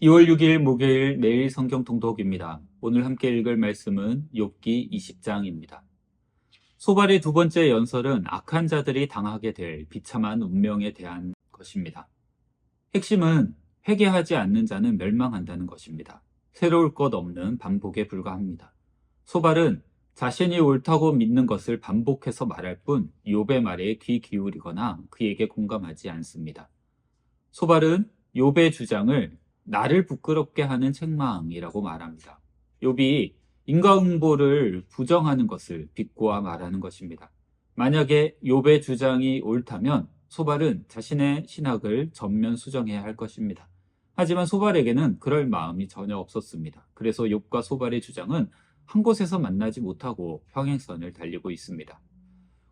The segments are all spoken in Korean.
2월 6일 목요일 매일 성경 통독입니다. 오늘 함께 읽을 말씀은 욥기 20장입니다. 소발의 두 번째 연설은 악한 자들이 당하게 될 비참한 운명에 대한 것입니다. 핵심은 회개하지 않는 자는 멸망한다는 것입니다. 새로울 것 없는 반복에 불과합니다. 소발은 자신이 옳다고 믿는 것을 반복해서 말할 뿐 욥의 말에 귀 기울이거나 그에게 공감하지 않습니다. 소발은 욥의 주장을 나를 부끄럽게 하는 책망이라고 말합니다. 욥이 인과응보를 부정하는 것을 비꼬아 말하는 것입니다. 만약에 욥의 주장이 옳다면 소발은 자신의 신학을 전면 수정해야 할 것입니다. 하지만 소발에게는 그럴 마음이 전혀 없었습니다. 그래서 욥과 소발의 주장은 한 곳에서 만나지 못하고 평행선을 달리고 있습니다.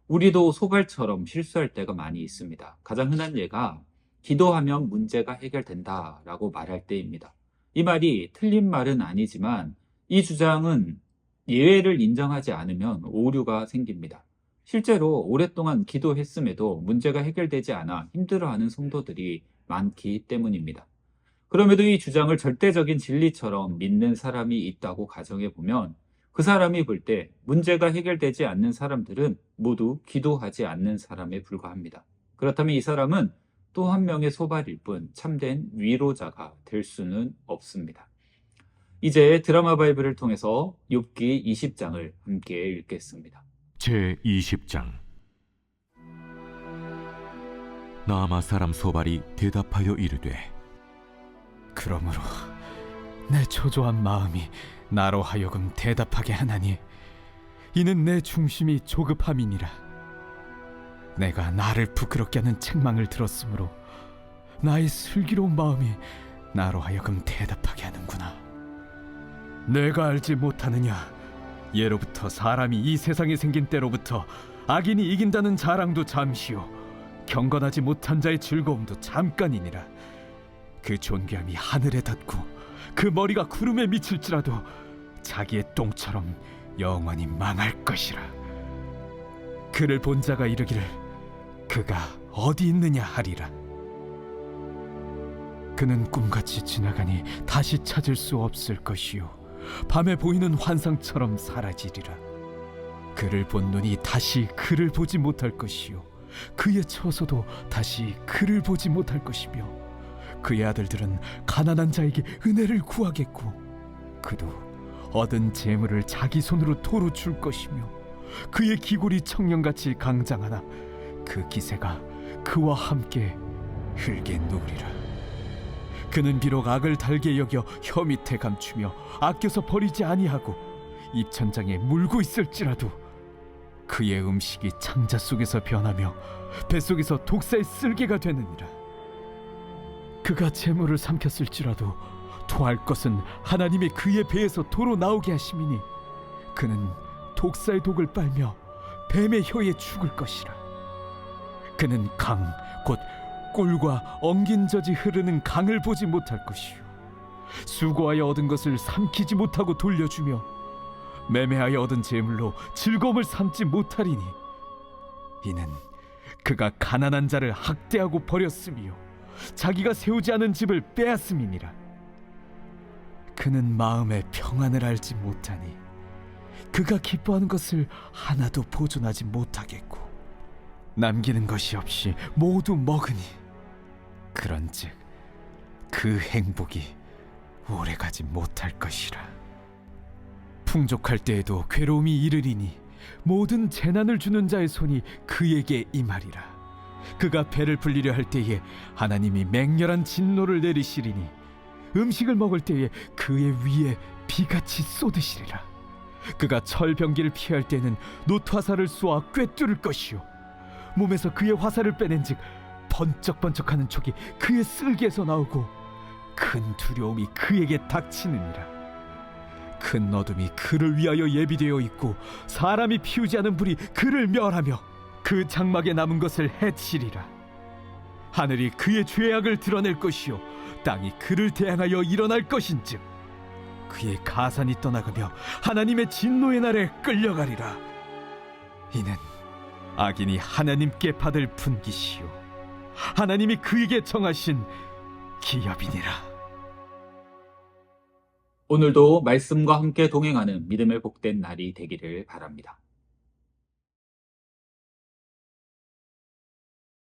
우리도 소발처럼 실수할 때가 많이 있습니다. 가장 흔한 예가 기도하면 문제가 해결된다 라고 말할 때입니다. 이 말이 틀린 말은 아니지만 이 주장은 예외를 인정하지 않으면 오류가 생깁니다. 실제로 오랫동안 기도했음에도 문제가 해결되지 않아 힘들어하는 성도들이 많기 때문입니다. 그럼에도 이 주장을 절대적인 진리처럼 믿는 사람이 있다고 가정해 보면 그 사람이 볼 때 문제가 해결되지 않는 사람들은 모두 기도하지 않는 사람에 불과합니다. 그렇다면 이 사람은 또 한 명의 소발일 뿐 참된 위로자가 될 수는 없습니다. 이제 드라마 바이블을 통해서 욥기 20장을 함께 읽겠습니다. 제 20장 나아마 사람 소발이 대답하여 이르되 그러므로 내 초조한 마음이 나로 하여금 대답하게 하나니 이는 내 중심이 조급함이니라 내가 나를 부끄럽게 하는 책망을 들었으므로 나의 슬기로운 마음이 나로 하여금 대답하게 하는구나. 내가 알지 못하느냐? 예로부터 사람이 이 세상에 생긴 때로부터 악인이 이긴다는 자랑도 잠시요. 경건하지 못한 자의 즐거움도 잠깐이니라. 그 존귀함이 하늘에 닿고 그 머리가 구름에 미칠지라도 자기의 똥처럼 영원히 망할 것이라. 그를 본 자가 이르기를 그가 어디 있느냐 하리라. 그는 꿈같이 지나가니 다시 찾을 수 없을 것이요. 밤에 보이는 환상처럼 사라지리라. 그를 본 눈이 다시 그를 보지 못할 것이요. 그의 처소도 다시 그를 보지 못할 것이며 그의 아들들은 가난한 자에게 은혜를 구하겠고 그도 얻은 재물을 자기 손으로 도로 줄 것이며 그의 기골이 청년같이 강장하나 그 기세가 그와 함께 흙에 누리라. 그는 비록 악을 달게 여겨 혀 밑에 감추며 아껴서 버리지 아니하고 입천장에 물고 있을지라도 그의 음식이 창자 속에서 변하며 뱃속에서 독사의 쓸개가 되느니라. 그가 재물을 삼켰을지라도 토할 것은 하나님의 그의 배에서 도로 나오게 하심이니 그는 독사의 독을 빨며 뱀의 혀에 죽을 것이라 그는 강 곧 꿀과 엉긴 젖이 흐르는 강을 보지 못할 것이요. 수고하여 얻은 것을 삼키지 못하고 돌려주며 매매하여 얻은 재물로 즐거움을 삼지 못하리니 이는 그가 가난한 자를 학대하고 버렸으며 자기가 세우지 않은 집을 빼앗음이니라. 그는 마음의 평안을 알지 못하니 그가 기뻐하는 것을 하나도 보존하지 못하겠고 남기는 것이 없이 모두 먹으니. 그런즉 그 행복이 오래가지 못할 것이라. 풍족할 때에도 괴로움이 이르리니 모든 재난을 주는 자의 손이 그에게 임하리라. 그가 배를 불리려 할 때에 하나님이 맹렬한 진노를 내리시리니 음식을 먹을 때에 그의 위에 비같이 쏟으시리라. 그가 철병기를 피할 때는 노트화살을 쏘아 꿰뚫을 것이요 몸에서 그의 화살을 빼낸즉 번쩍번쩍하는 촉이 그의 쓸개에서 나오고 큰 두려움이 그에게 닥치느니라. 큰 어둠이 그를 위하여 예비되어 있고 사람이 피우지 않은 불이 그를 멸하며 그 장막에 남은 것을 해치리라. 하늘이 그의 죄악을 드러낼 것이요 땅이 그를 대항하여 일어날 것인즉 그의 가산이 떠나가며 하나님의 진노의 날에 끌려가리라. 이는 악인이 하나님께 받을 분기시요 하나님이 그에게 정하신 기업이니라. 오늘도 말씀과 함께 동행하는 믿음의 복된 날이 되기를 바랍니다.